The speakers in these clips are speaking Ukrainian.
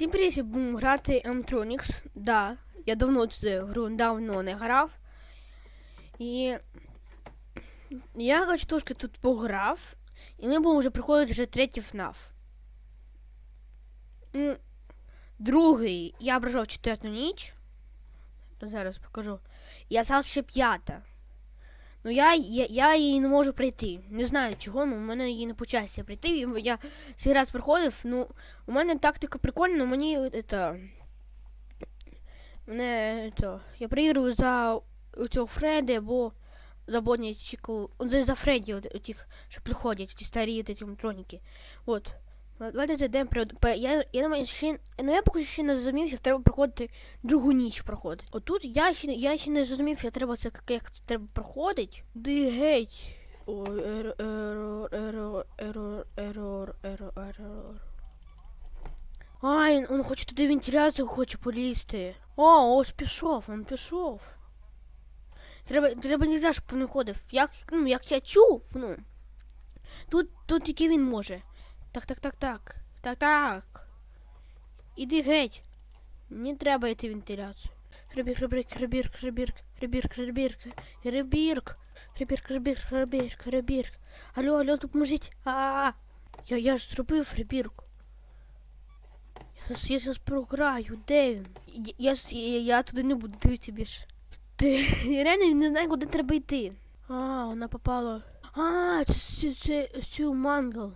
Всім привіт, будемо грати Amtronics. Да, я давно цю гру давно не грав. І я коротше, трошки тут пограв. І ми будемо вже приходити вже третій FNAF. Ну, другий я пройшов четверту ніч. То зараз покажу. Я зараз ще п'ята. Ну я, я, я її не можу пройти. Не знаю чого, ну в мене її не почався пройти. І Я цей раз приходив, ну, у мене тактика прикольна, мені это. Мене это. Я проігрую за у цього Фредді або за Боннічку. За, за Фредді, от, тих, що приходять, ті старі от ці троніки. От. Давайте зайдемо при... Я, я думаю, ще, ну я поки ще не зрозумів, як треба проходити другу ніч проходити. Отут я ще, я ще не зрозумів, як треба це, як це треба проходити. Ди геть. Ерор, ерор, ерор, ерор, ерор. Ай, він, він хоче туди вентиляцію хоче полізти. О, ось пішов, він пішов. Треба, треба не знаю, щоб він ходив. Як, ну, як я чув, ну. Тут, тут тільки він може. Так, так, так, так. Так, так. Іди геть. Не треба йти в вентиляцію. Ребірк, ребірк, ребірк, ребірк, ребірк, ребірк, ребірк, ребірк, ребірк, ребірк, ребірк. Алло, алло, допоможіть. А, я, я ж зробив ребірку. Я зараз, я зараз програю, де він? Я, я, ж- я, я туди не буду дивитися більше. Ти я реально не знаю, куди треба йти. А, вона попала. А, це, це, це, це мангал.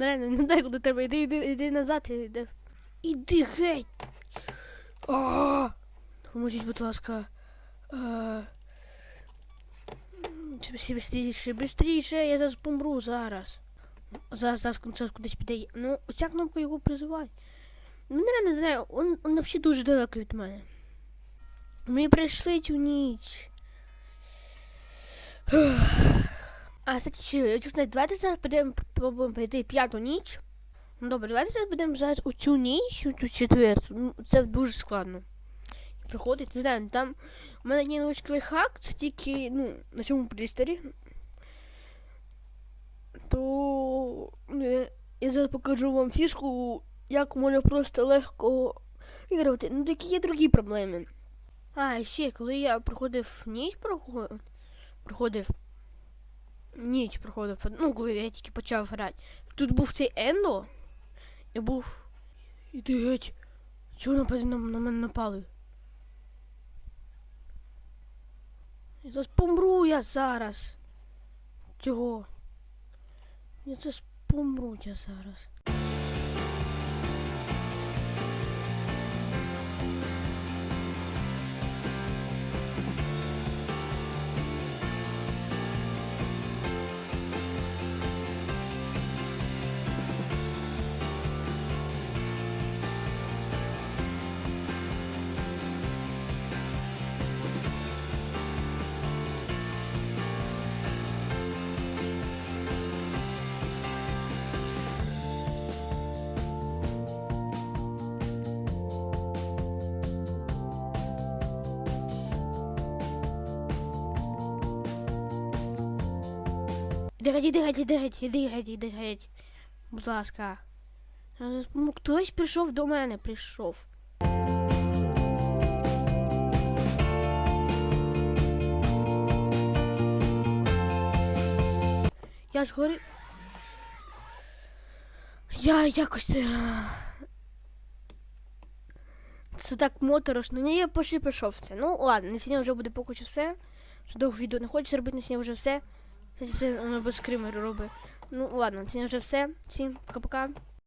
Реально, не знаю, куди треба йти, йди, йди назад, іди. Іди геть. Поможіть, будь ласка. А, быстріше, быстріше, я зараз помру зараз. Зараз, зараз, зараз кудись піде. Ну, ця кнопка його призиває. Ну, нереально не знаю, он, он взагалі дуже далеко від мене. Ми прийшли цю ніч. А, кстати, чи, чесно, давайте зараз підемо, попробуємо пройти п'яту ніч. Ну, добре, давайте зараз підемо зараз у цю ніч, у цю четверту. Ну, це дуже складно. Приходить, не знаю, там у мене є невеличкий лайфхак, це тільки, ну, на цьому пристрої. То е, я зараз покажу вам фішку, як можна просто легко вигравати. Ну, такі є другі проблеми. А, ще, коли я проходив ніч проходив, проходив ніч проходив, ну, коли я тільки почав грати. Тут був цей Ендо. Я був. І ти геть. Чого напади на, на мене напали? Я зараз помру я зараз. Чого? Я зараз помру я зараз. Геть, іди геть, іди геть. Будь ласка. Хтось прийшов до мене, прийшов. Я ж горі. Я якось це. Так моторошно. Ні, я пошли пішов все. Ну ладно, на сьогодні вже буде поки що все. Що довго відео не хочу зробити, на сьогодні вже все. Це, без скримеру робить. Ну ладно, це вже все. Всім пока-пока.